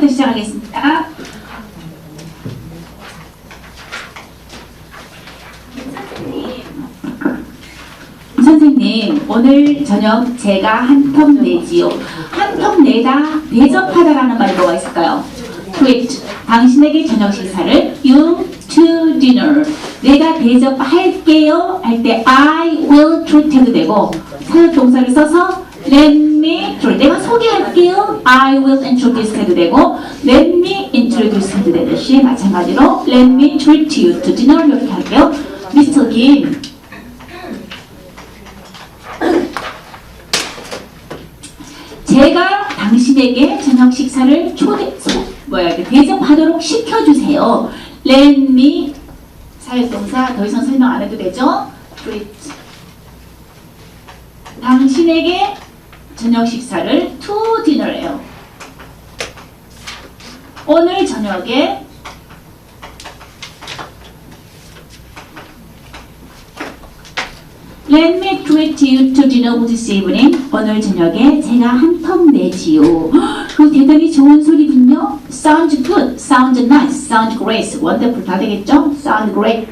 1번부터 시작하겠습니다. 선생님, 오늘 저녁 제가 한턱 내지요. 한턱 내다, 대접하다라는 말이 뭐가 있을까요? treat. 당신에게 저녁 식사를 you to dinner. 내가 대접할게요. 할 때 I will treat 해도 되고, 사역 동사를 써서 let me. 내가 소개할게요. I will introduce 해도 되고, let me introduce 해도 되듯이 마찬가지로 let me treat you to dinner 이렇게 할게요. 미스터 김. 제가 당신에게 저녁 식사를 초대, 소- 뭐야, 대접하도록 시켜주세요. Let me, 사회동사 더 이상 설명 안 해도 되죠? 당신에게 저녁 식사를 to dinner예요. 오늘 저녁에 Let me treat you to dinner this evening. 오늘 저녁에 제가 한턱 내지요. 헉, 그거 대단히 좋은 소리군요. Sounds good, sounds nice, sounds great. wonderful 다 되겠죠? Sound great.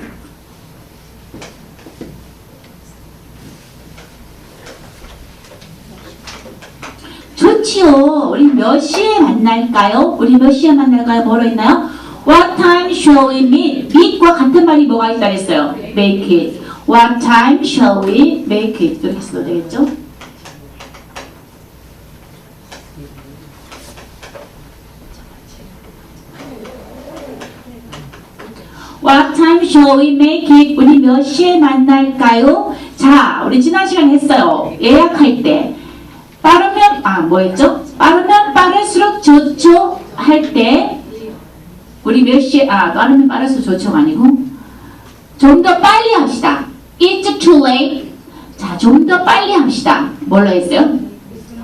좋지요. 우리 몇 시에 만날까요? 우리 몇 시에 만날까요? 뭐로 있나요? What time shall we meet? meet과 같은 말이 뭐가 있다 그랬어요? Make it. What time shall we make it? 이렇게 써도 되겠죠? We make it? 우리 몇 시에 만날까요? 자, 우리 지난 시간에 했어요. 예약할 때. 뭐였죠? 빠르면 빠를수록 좋죠? 할 때, 우리 몇 시에, 아, 빠르면 빠를수록 좋죠가 아니고, 좀 더 빨리 합시다. It's too late. 자, 좀 더 빨리 합시다. 뭘로 했어요?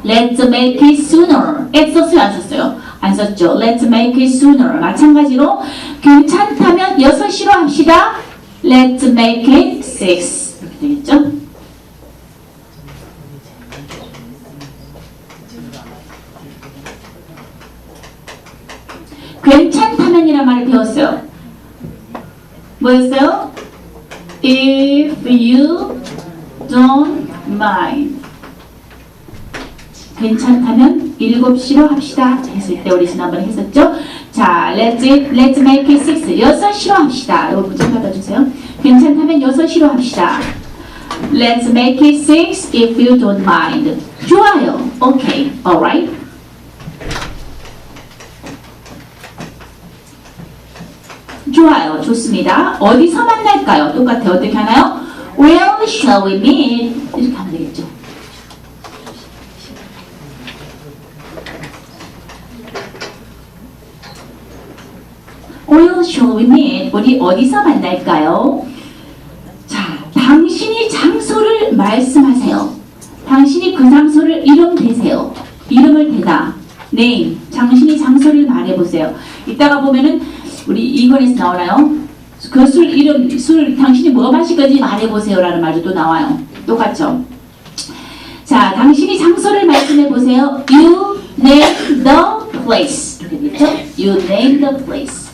Let's make it sooner. 썼어요, 안 썼어요? 안 썼죠. Let's make it sooner. 마찬가지로 괜찮다면 6시로 합시다. Let's make it 6. 이렇게 되겠죠? 괜찮다면 이란 말을 배웠어요. 뭐였어요? If you don't mind. 괜찮다면 7시로 합시다. 했을 때 우리 지난번에 했었죠? 자, let's, let's make it 6. 6시로 합시다. 이거 문제 받아주세요. 괜찮다면 6시로 합시다. Let's make it 6 if you don't mind. 좋아요. Okay. Alright. 좋아요. 좋습니다. 어디서 만날까요? 똑같아요. 어떻게 하나요? Where shall we meet? 이렇게 하면 되겠죠. Where? 우리 어디서 만날까요? 자, 당신이 장소를 말씀하세요. 당신이 그 장소를 이름 대세요. 이름을 대다. name. 당신이 장소를 말해보세요. 이따가 보면은 우리 이건에서 나오나요? 그 술 이름, 술 당신이 뭐 마실 건지 말해보세요라는 말도 또 나와요. 똑같죠? 자, 당신이 장소를 말씀해 보세요. You name the place. 됐죠? You name the place.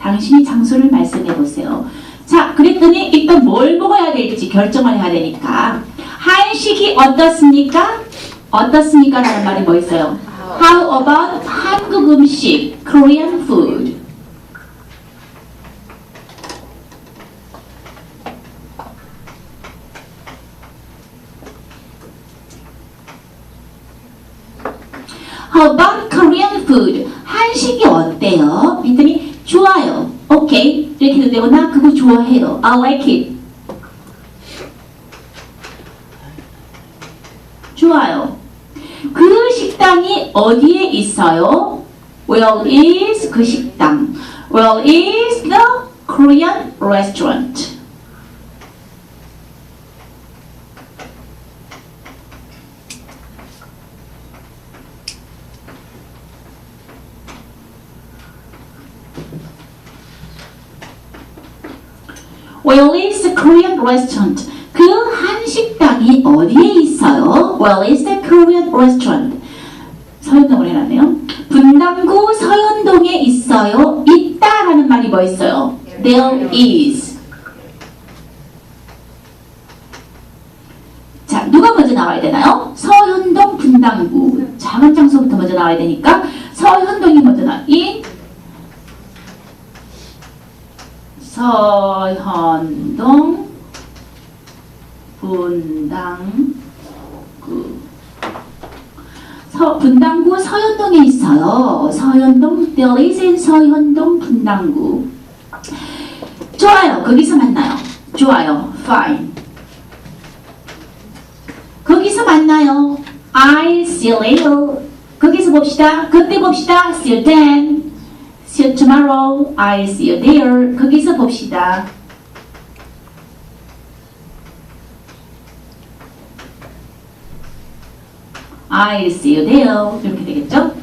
당신이 장소를 말씀해 보세요. 자, 그랬더니 일단 뭘 먹어야 될지 결정을 해야 되니까 한식이 어떻습니까? 어떻습니까? 라는 말이 뭐 있어요? How about 한국 음식, Korean food? How about Korean food? 한식이 어때요? 했더니 좋아요. 오케이. 이렇게 해도 되고 나 그거 좋아해요. I like it. 좋아요. 그 식당이 어디에 있어요? Where is 그 식당? Where is the Korean restaurant? Where is Korean restaurant? 그 한식당이 어디에 있어요? Well, is the Korean restaurant? 서현동을 해놨네요. 분당구 서현동에 있어요. 있다라는 말이 뭐 있어요? There is. 자, 누가 먼저 나와야 되나요? 서현동 분당구. 작은 장소부터 먼저 나와야 되니까 서현동이 먼저 나. 인 서현동 분당구. 서, 분당구 서현동에 있어요. 서현동, there is in 서현동 분당구. 좋아요. 거기서 만나요. 좋아요. fine. 거기서 만나요. I'll see you. 거기서 봅시다. 그때 봅시다. See you then. See you tomorrow. I'll see you there. 거기서 봅시다. I'll see you there. 이렇게 되겠죠?